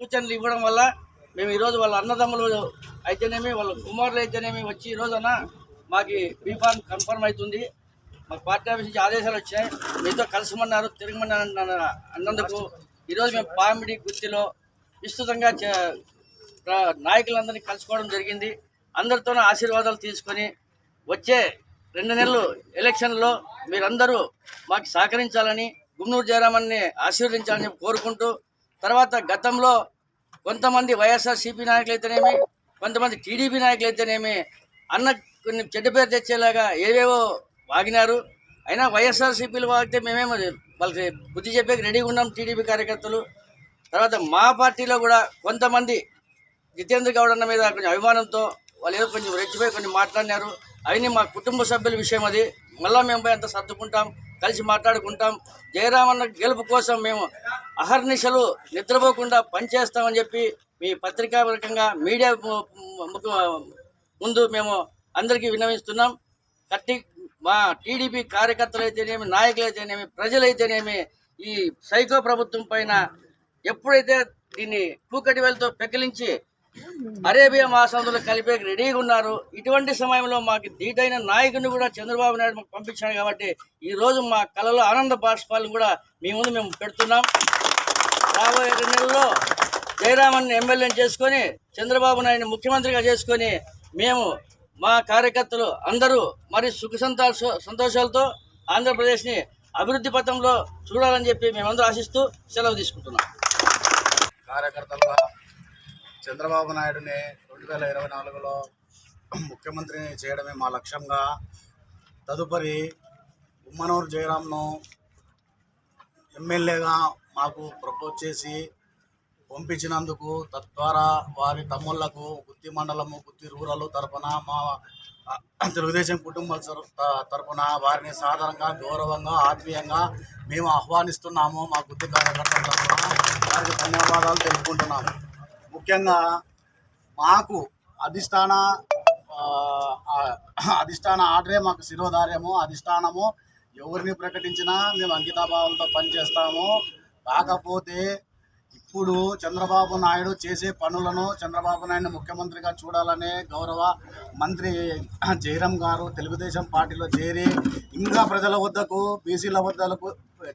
సూచనలు ఇవ్వడం వల్ల మేము ఈరోజు వాళ్ళ అన్నదమ్ములు అయితేనేమి వాళ్ళ కుమారులు అయితేనేమి వచ్చి ఈ రోజున మాకు బీఫామ్ కన్ఫర్మ్ అవుతుంది. మాకు పార్టీ ఆఫీస్ నుంచి ఆదేశాలు వచ్చాయి. మీతో కలిసిమన్నారు తిరగమన్నారు అన్నందుకు ఈరోజు మేము పామిడి గుత్తిలో విస్తృతంగా చే- నాయకులందరినీ కలుసుకోవడం జరిగింది. అందరితోనూ ఆశీర్వాదాలు తీసుకొని వచ్చే రెండు నెలలు ఎలక్షన్లో మీరందరూ మాకు సహకరించాలని గుమ్నూరు జయరామన్ని ఆశీర్వదించాలని కోరుకుంటూ తర్వాత గతంలో కొంతమంది వైఎస్ఆర్సీపీ నాయకులు అయితేనేమి కొంతమంది టీడీపీ నాయకులు అయితేనేమి అన్న కొన్ని చెడ్డ పేరు తెచ్చేలాగా ఏవేవో వాగినారు. అయినా వైఎస్ఆర్సిపిలు వాగితే మేమేమో వాళ్ళకి బుద్ధి చెప్పేకి రెడీగా ఉన్నాం టీడీపీ కార్యకర్తలు. తర్వాత మా పార్టీలో కూడా కొంతమంది జితేంద్ర గౌడ్ అన్న మీద కొంచెం అభిమానంతో వాళ్ళు ఏదో కొంచెం రెచ్చిపోయి కొన్ని మాట్లాడినారు. అవన్నీ మా కుటుంబ సభ్యుల విషయం అది. మళ్ళీ మేము పోయి అంత సర్దుకుంటాం. కలిసి మాట్లాడుకుంటాం. జయరామన్న గెలుపు కోసం మేము అహర్నిశలు నిద్రపోకుండా పనిచేస్తామని చెప్పి మీ పత్రికాపరకంగా మీడియా ముందు మేము అందరికీ విన్నవిస్తున్నాం. కట్టి మా టీడీపీ కార్యకర్తలు అయితేనేమి నాయకులు అయితేనేమి ప్రజలైతేనేమి ఈ సైకో ప్రభుత్వం పైన ఎప్పుడైతే దీన్ని కూకటి వేలతో పెకిలించి అరేబియా మహాసముద్రంలో కలిపే రెడీగా ఉన్నారు. ఇటువంటి సమయంలో మాకు దీటైన నాయకుడిని కూడా చంద్రబాబు నాయుడు మాకు పంపించాడు కాబట్టి ఈరోజు మా కళలో ఆనంద బాష్పాలను కూడా మీ ముందు మేము పెడుతున్నాం. రాబోయే రెండు నెలల్లో జయరామన్ ఎమ్మెల్యేని చేసుకొని చంద్రబాబు నాయుడిని ముఖ్యమంత్రిగా చేసుకొని మేము మా కార్యకర్తలు అందరూ మరి సుఖ సంతోష సంతోషాలతో ఆంధ్రప్రదేశ్ని అభివృద్ధి పథంలో చూడాలని చెప్పి మేమందరూ ఆశిస్తూ సెలవు తీసుకుంటున్నాం. కార్యకర్తలుగా చంద్రబాబు నాయుడుని రెండు వేల ఇరవై నాలుగులో ముఖ్యమంత్రిని చేయడమే మా లక్ష్యంగా తదుపరి ఉమ్మనూరు జయరామ్ను ఎమ్మెల్యేగా మాకు ప్రపోజ్ చేసి పంపించినందుకు తద్వారా వారి తమ్ముళ్ళకు గుత్తి మండలము గుత్తి రూరల్ తరపున మా తెలుగుదేశం కుటుంబాల త- తరపున వారిని సాధారణంగా గౌరవంగా ఆత్మీయంగా మేము ఆహ్వానిస్తున్నాము మా గుత్తి కార్యకర్తల తరపున. వారికి ధన్యవాదాలు తెలుపుకుంటున్నాము. ముఖ్యంగా మాకు అధిష్టాన అధిష్టాన ఆర్డరే మాకు శిరోధార్యము. అధిష్టానము ఎవరిని ప్రకటించినా మేము అంకితాభావంతో పనిచేస్తాము. కాకపోతే ఇప్పుడు చంద్రబాబు నాయుడు చేసే పనులను చంద్రబాబు నాయుడు ముఖ్యమంత్రిగా చూడాలనే గౌరవ మంత్రి జయరాం గారు తెలుగుదేశం పార్టీలో చేరి ఇంకా ప్రజల వద్దకు బీసీల వద్దకు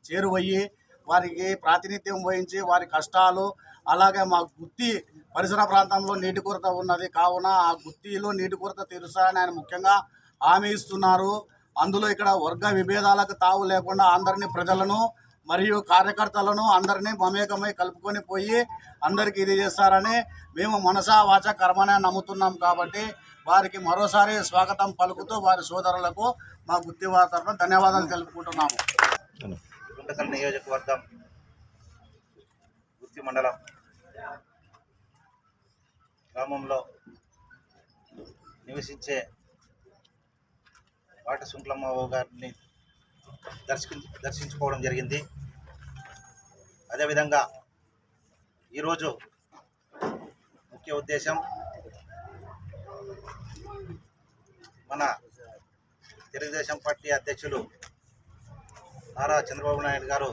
చేరువయ్యి వారికి ప్రాతినిధ్యం వహించి వారి కష్టాలు అలాగే మా గుత్తి పరిసర ప్రాంతంలో నీటి కొరత ఉన్నది. కావున ఆ గుత్తిలో నీటి కొరత తీరుస్తారని ఆయన ముఖ్యంగా హామీ ఇస్తున్నారు. అందులో ఇక్కడ వర్గ విభేదాలకు తావు లేకుండా అందరినీ ప్రజలను మరియు కార్యకర్తలను అందరినీ మమేకమై కలుపుకొని పోయి అందరికీ ఇది చేస్తారని మేము మనసా వాచ కర్మనే నమ్ముతున్నాం కాబట్టి వారికి మరోసారి స్వాగతం పలుకుతూ వారి సోదరులకు మా గుత్తి వార్తలను ధన్యవాదాలు తెలుపుకుంటున్నాము. గుంటకల్ నియోజకవర్గం గుత్తి మండలం గ్రామంలో నివసించే వాట శుంక్లమ్మ గారిని దర్శకి దర్శించుకోవడం జరిగింది. అదేవిధంగా ఈరోజు ముఖ్య ఉద్దేశం మన తెలుగుదేశం పార్టీ అధ్యక్షులు నారా చంద్రబాబు నాయుడు గారు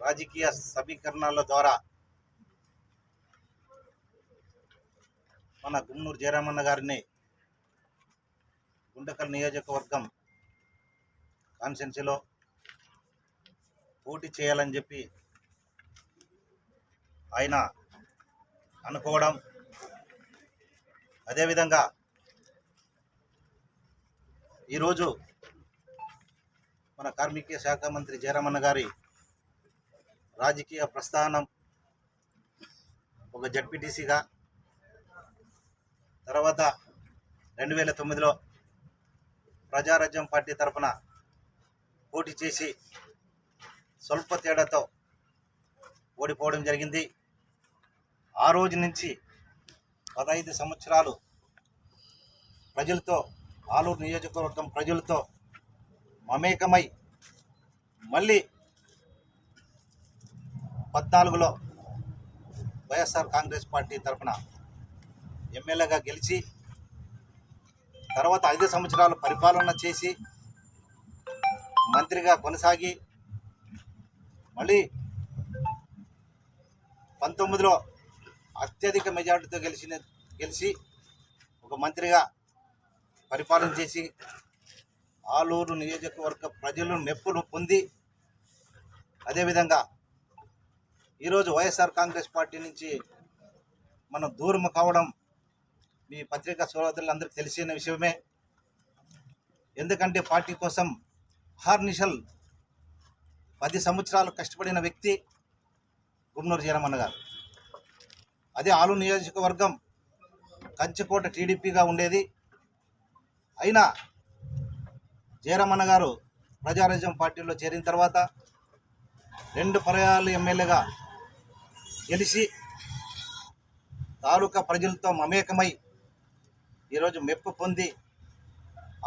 రాజకీయ సమీకరణాల ద్వారా మన గుమ్మూరు జయరామన్న గారిని గుండకల్ నియోజకవర్గం కాన్స్టెన్సీలో పోటీ చేయాలని చెప్పి ఆయన అనుకోవడం అదేవిధంగా ఈరోజు మన కార్మిక శాఖ మంత్రి జయరామన్న గారి రాజకీయ ప్రస్థానం ఒక జడ్పీటీసీగా తర్వాత రెండు వేల తొమ్మిదిలో ప్రజారాజ్యం పార్టీ తరఫున పోటీ చేసి స్వల్ప తేడాతో ఓడిపోవడం జరిగింది. ఆ రోజు నుంచి పదహైదు సంవత్సరాలు ప్రజలతో ఆలూరు నియోజకవర్గం ప్రజలతో మమేకమై మళ్ళీ పద్నాలుగులో వైఎస్ఆర్ కాంగ్రెస్ పార్టీ తరఫున ఎమ్మెల్యేగా గెలిచి తర్వాత ఐదు సంవత్సరాలు పరిపాలన చేసి మంత్రిగా కొనసాగి మళ్ళీ పంతొమ్మిదిలో అత్యధిక మెజార్టీతో గెలిచిన గెలిచి ఒక మంత్రిగా పరిపాలన చేసి ఆలూరు నియోజకవర్గ ప్రజలు మెప్పును పొంది అదేవిధంగా ఈరోజు వైఎస్ఆర్ కాంగ్రెస్ పార్టీ నుంచి మనం దూరం కావడం మీ పత్రికా సోదరులందరికీ తెలిసిన విషయమే. ఎందుకంటే పార్టీ కోసం హార్నిషల్ పది సంవత్సరాలు కష్టపడిన వ్యక్తి గుమ్నూరు జనమన్న గారు. అదే ఆలు నియోజకవర్గం కంచకోట టీడీపీగా ఉండేది. అయినా జయరమన్న గారు ప్రజారాజ్యం పార్టీలో చేరిన తర్వాత రెండు పర్యాలు ఎమ్మెల్యేగా గెలిచి తాలూకా ప్రజలతో మమేకమై ఈరోజు మెప్పు పొంది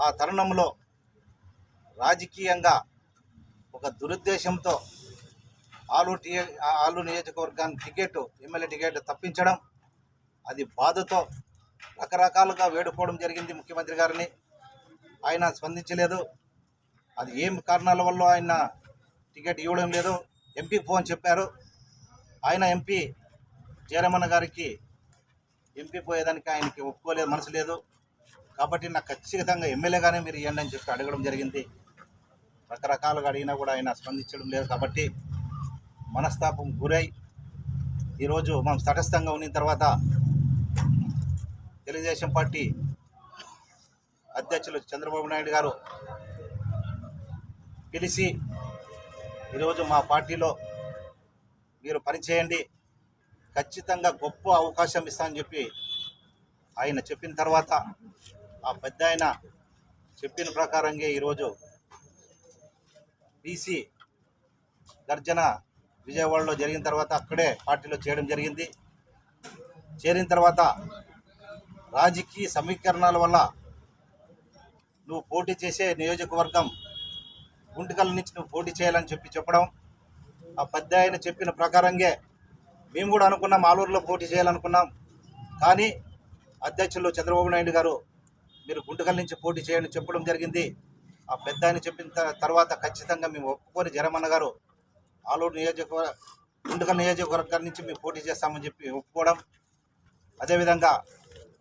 ఆ తరుణంలో రాజకీయంగా ఒక దురుద్దేశంతో ఆలు టీ ఆలు నియోజకవర్గానికి టికెట్ ఎమ్మెల్యే టికెట్ తప్పించడం అది బాధతో రకరకాలుగా వేడుకోవడం జరిగింది ముఖ్యమంత్రి గారిని. ఆయన స్పందించలేదు. అది ఏం కారణాల వల్ల ఆయన టికెట్ ఇవ్వడం లేదు? ఎంపీ ఫోన్ చెప్పారు. ఆయన ఎంపీ జయరమణ గారికి ఎంపీ పోయేదానికి ఆయనకి ఒప్పుకోలేదు మనసు లేదు. కాబట్టి నాకు ఖచ్చితంగా ఎమ్మెల్యేగానే మీరు ఇవ్వండి అని చెప్పి అడగడం జరిగింది. రకరకాలుగా అడిగినా కూడా ఆయన స్పందించడం లేదు కాబట్టి మనస్తాపం గురై ఈరోజు మనం తటస్థంగా ఉన్న తర్వాత తెలుగుదేశం పార్టీ అధ్యక్షులు చంద్రబాబు నాయుడు గారు పిలిచి ఈరోజు మా పార్టీలో మీరు పనిచేయండి. ఖచ్చితంగా గొప్ప అవకాశం ఇస్తామని చెప్పి ఆయన చెప్పిన తర్వాత ఆ పెద్ద ఆయన చెప్పిన ప్రకారంగా ఈరోజు బీసీ గర్జన విజయవాడలో జరిగిన తర్వాత అక్కడే పార్టీలో చేయడం జరిగింది. చేరిన తర్వాత రాజకీయ సమీకరణాల వల్ల నువ్వు పోటీ చేసే నియోజకవర్గం గుంటకల్ నుంచి నువ్వు పోటీ చేయాలని చెప్పి చెప్పడం ఆ పెద్ద ఆయన చెప్పిన ప్రకారంగా మేము కూడా అనుకున్నాం ఆలూరులో పోటీ చేయాలనుకున్నాం. కానీ అధ్యక్షులు చంద్రబాబు నాయుడు గారు మీరు గుంటకల్ నుంచి పోటీ చేయండి చెప్పడం జరిగింది. ఆ పెద్ద ఆయన చెప్పిన తర్వాత ఖచ్చితంగా మేము ఒప్పుకొని జరమన్న గారు ఆలూరు నియోజకవర్గ గుంటకల్ నియోజకవర్గం నుంచి మేము పోటీ చేస్తామని చెప్పి ఒప్పుకోవడం. అదేవిధంగా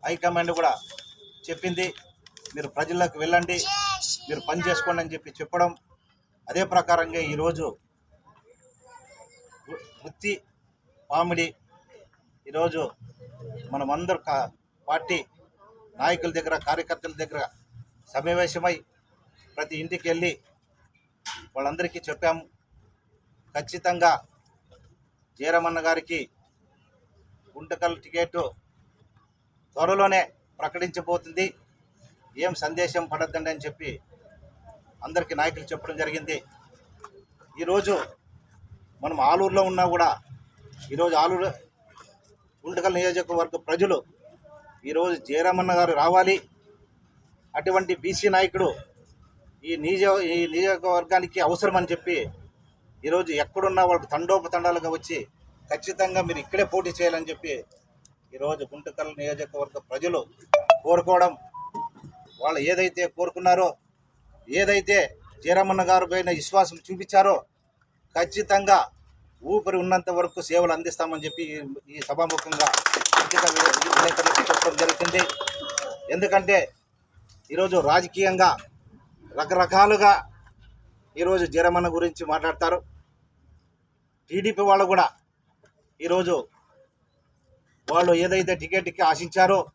హైకమాండ్ కూడా చెప్పింది మీరు ప్రజల్లోకి వెళ్ళండి మీరు పని చేసుకోండి అని చెప్పి చెప్పడం. అదే ప్రకారంగా ఈరోజు వృత్తి కామెడీ. ఈరోజు మనం కా పార్టీ నాయకుల దగ్గర కార్యకర్తల దగ్గర సమావేశమై ప్రతి ఇంటికి వెళ్ళి వాళ్ళందరికీ చెప్పాము ఖచ్చితంగా జయరమన్న గారికి గుంటకల్ టికెట్ త్వరలోనే ప్రకటించబోతుంది. ఏం సందేశం పడద్దండి అని చెప్పి అందరికీ నాయకులు చెప్పడం జరిగింది. ఈరోజు మనం ఆలూరులో ఉన్నా కూడా ఈరోజు ఆలూరు గుంటకల్ నియోజకవర్గ ప్రజలు ఈరోజు జయరామన్న గారు రావాలి. అటువంటి బీసీ నాయకుడు ఈ నియోజ ఈ నియోజకవర్గానికి అవసరమని చెప్పి ఈరోజు ఎక్కడున్నా వాళ్ళకి తండోపతండాలుగా వచ్చి ఖచ్చితంగా మీరు ఇక్కడే పోటీ చేయాలని చెప్పి ఈరోజు గుంటకల్ నియోజకవర్గ ప్రజలు కోరుకోవడం వాళ్ళు ఏదైతే కోరుకున్నారో ఏదైతే జయరామన్న గారు పైన విశ్వాసం చూపించారో ఖచ్చితంగా ఊపిరి ఉన్నంత వరకు సేవలు అందిస్తామని చెప్పి ఈ- సభాముఖంగా పత్రికా విలేకరులకు చెప్పడం జరుగుతుంది. ఎందుకంటే ఈరోజు రాజకీయంగా రకరకాలుగా ఈరోజు జరమన గురించి మాట్లాడతారు. టీడీపీ వాళ్ళు కూడా ఈరోజు వాళ్ళు ఏదైతే టికెట్కి ఆశించారో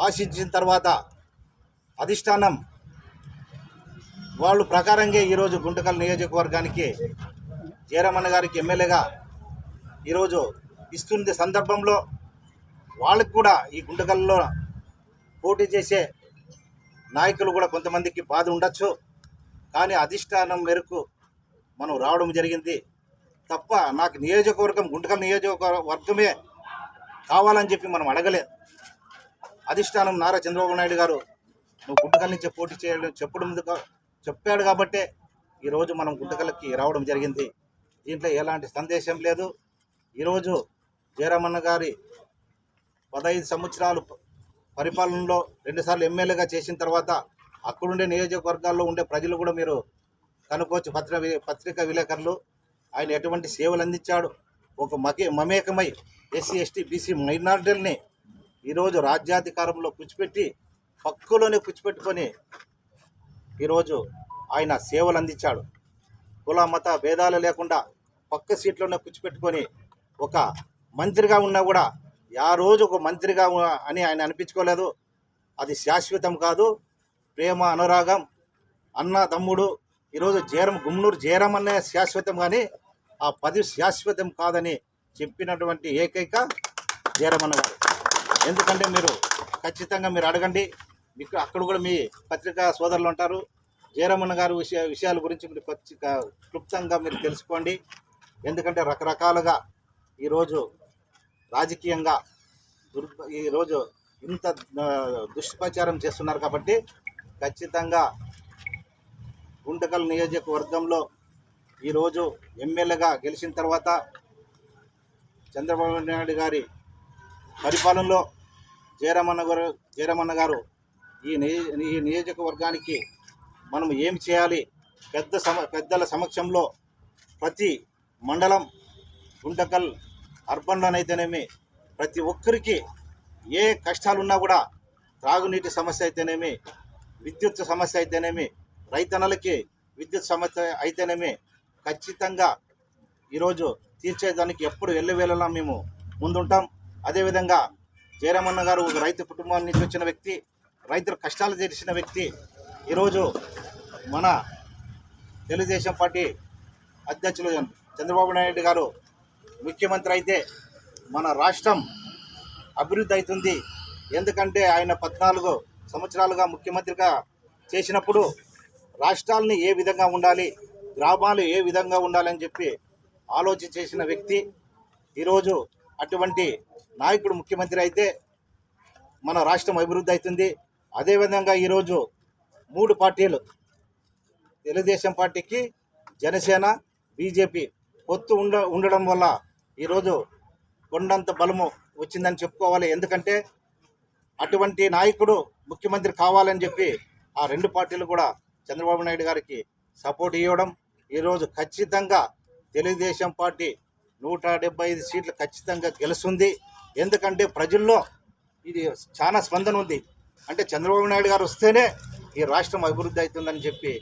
ఆశించిన తర్వాత అధిష్టానం వాళ్ళు ప్రకారంగా ఈరోజు గుంటకల్ నియోజకవర్గానికి జయరామన్న గారికి ఎమ్మెల్యేగా ఈరోజు ఇస్తున్న సందర్భంలో వాళ్ళకు కూడా ఈ గుంటకల్లో పోటీ చేసే నాయకులు కూడా కొంతమందికి బాధ ఉండొచ్చు. కానీ అధిష్టానం మేరకు మనం రావడం జరిగింది. తప్ప నాకు నియోజకవర్గం గుంటకల్ నియోజకవర్గమే కావాలని చెప్పి మనం అడగలేదు. అధిష్టానం నారా చంద్రబాబు నాయుడు గారు నువ్వు గుంటకల్ నుంచి పోటీ చేయడం చెప్పడం చెప్పాడు కాబట్టే ఈరోజు మనం గుంటకల్కి రావడం జరిగింది. దీంట్లో ఎలాంటి సందేశం లేదు. ఈరోజు జయరామన్న గారి పదహైదు సంవత్సరాలు పరిపాలనలో రెండుసార్లు ఎమ్మెల్యేగా చేసిన తర్వాత అక్కడుండే నియోజకవర్గాల్లో ఉండే ప్రజలు కూడా మీరు కనుక్కోవచ్చు. పత్రిక పత్రికా విలేకరులు ఆయన ఎటువంటి సేవలు అందించాడు. ఒక మకే మమేకమై ఎస్సీ ఎస్టీ బీసీ మైనార్టీలని ఈరోజు రాజ్యాధికారంలో కూర్చిపెట్టి పక్కులోనే కూర్చిపెట్టుకొని ఈరోజు ఆయన సేవలు అందించాడు. కుల మత భేదాలు లేకుండా పక్క సీట్లోనే కూర్చోపెట్టుకొని ఒక మంత్రిగా ఉన్నా కూడా ఆ రోజు ఒక మంత్రిగా అని ఆయన అనిపించుకోలేదు. అది శాశ్వతం కాదు. ప్రేమ అనురాగం అన్న తమ్ముడు ఈరోజు జయరం గుమ్నూరు జయరం అనే శాశ్వతం కానీ ఆ పది శాశ్వతం కాదని చెప్పినటువంటి ఏకైక జయరమన్న గారు. ఎందుకంటే మీరు ఖచ్చితంగా మీరు అడగండి. మీకు అక్కడ కూడా మీ పత్రికా సోదరులు ఉంటారు. జయరమన్న గారు విషయ విషయాల గురించి మీరు క్లుప్తంగా మీరు తెలుసుకోండి. ఎందుకంటే రకరకాలుగా ఈరోజు రాజకీయంగా దుర్ ఈరోజు ఇంత దుష్ప్రచారం చేస్తున్నారు కాబట్టి ఖచ్చితంగా గుంటకల్ నియోజకవర్గంలో ఈరోజు ఎమ్మెల్యేగా గెలిచిన తర్వాత చంద్రబాబు నాయుడు గారి పరిపాలనలో జయరామన్న గారు జయరామన్న గారు ఈ నియ- ఈ నియోజకవర్గానికి మనం ఏం చేయాలి? పెద్ద సమ పెద్దల సమక్షంలో ప్రతి మండలం గుంటకల్ అర్బన్లోనైతేనేమి ప్రతి ఒక్కరికి ఏ కష్టాలున్నా కూడా త్రాగునీటి సమస్య అయితేనేమి విద్యుత్ సమస్య అయితేనేమి రైతన్నలకి విద్యుత్ సమస్య అయితేనేమి ఖచ్చితంగా ఈరోజు తీర్చేదానికి ఎప్పుడు ఎల్లవేళలా మేము ముందుంటాం. అదేవిధంగా జయరామన్న గారు ఒక రైతు కుటుంబం నుంచి వచ్చిన వ్యక్తి రైతుల కష్టాలు తీర్చిన వ్యక్తి ఈరోజు మన తెలుగుదేశం పార్టీ అధ్యక్షులు చంద్రబాబు నాయుడు గారు ముఖ్యమంత్రి అయితే మన రాష్ట్రం అభివృద్ధి అవుతుంది. ఎందుకంటే ఆయన పద్నాలుగు సంవత్సరాలుగా ముఖ్యమంత్రిగా చేసినప్పుడు రాష్ట్రాలని ఏ విధంగా ఉండాలి గ్రామాలు ఏ విధంగా ఉండాలని చెప్పి ఆలోచన చేసిన వ్యక్తి. ఈరోజు అటువంటి నాయకుడు ముఖ్యమంత్రి అయితే మన రాష్ట్రం అభివృద్ధి అవుతుంది. అదేవిధంగా ఈరోజు మూడు పార్టీలు తెలుగుదేశం పార్టీకి జనసేన బీజేపీ పొత్తు ఉండ ఉండడం వల్ల ఈరోజు కొండంత బలము వచ్చిందని చెప్పుకోవాలి. ఎందుకంటే అటువంటి నాయకుడు ముఖ్యమంత్రి కావాలని చెప్పి ఆ రెండు పార్టీలు కూడా చంద్రబాబు నాయుడు గారికి సపోర్ట్ ఇవ్వడం ఈరోజు ఖచ్చితంగా తెలుగుదేశం పార్టీ నూట డెబ్బై ఐదు సీట్లు ఖచ్చితంగా గెలుస్తుంది. ఎందుకంటే ప్రజల్లో ఇది చాలా స్పందన ఉంది. అంటే చంద్రబాబు నాయుడు గారు వస్తేనే ఈ రాష్ట్రం అభివృద్ధి అవుతుందని చెప్పి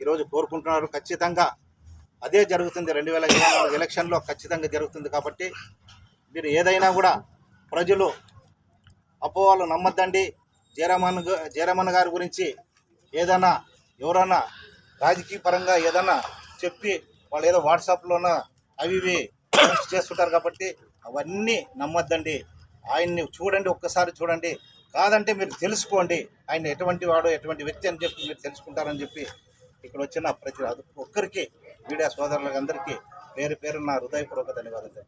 ఈరోజు కోరుకుంటున్నారు. ఖచ్చితంగా అదే జరుగుతుంది. రెండు వేల ఇరవై నాలుగు ఎలక్షన్లో ఖచ్చితంగా జరుగుతుంది కాబట్టి మీరు ఏదైనా కూడా ప్రజలు అపోవాలు నమ్మద్దండి. జయరామన్ జయరామన్ గారి గురించి ఏదైనా ఎవరైనా రాజకీయ పరంగా ఏదైనా చెప్పి వాళ్ళు ఏదో వాట్సాప్లోన అవి ఇవి పోస్ట్ చేస్తుంటారు కాబట్టి అవన్నీ నమ్మొద్దండి. ఆయన్ని చూడండి ఒక్కసారి చూడండి. కాదంటే మీరు తెలుసుకోండి. ఆయన ఎటువంటి వాడు ఎటువంటి వ్యక్తి అని చెప్పి మీరు తెలుసుకుంటారని చెప్పి ఇక్కడ వచ్చిన ప్రతి ఒక్కరికి మీడియా సోదరులకు అందరికీ పేరు పేరు నా హృదయపూర్వక ధన్యవాదాలు.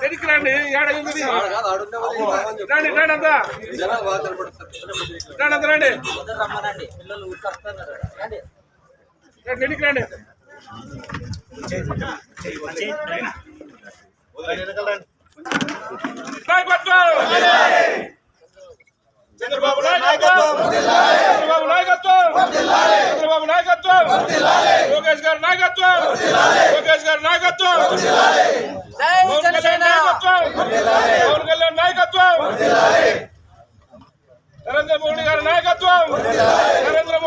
తెలికిరండి వెనక్కి రండి రండి అంతా రండి అంతా రండి రండి, వెనక్కి రండి చంద్రబాబు నాయకత్వం చంద్రబాబు నాయకత్వం చంద్రబాబు నాయకత్వం లోకేష్ గారి నాయకత్వం లోకేష్ గారి నాయకత్వం పవన్ కళ్యాణ్ నాయకత్వం పవన్ కళ్యాణ్ నాయకత్వం నరేంద్ర మోడీ గారి నాయకత్వం నరేంద్ర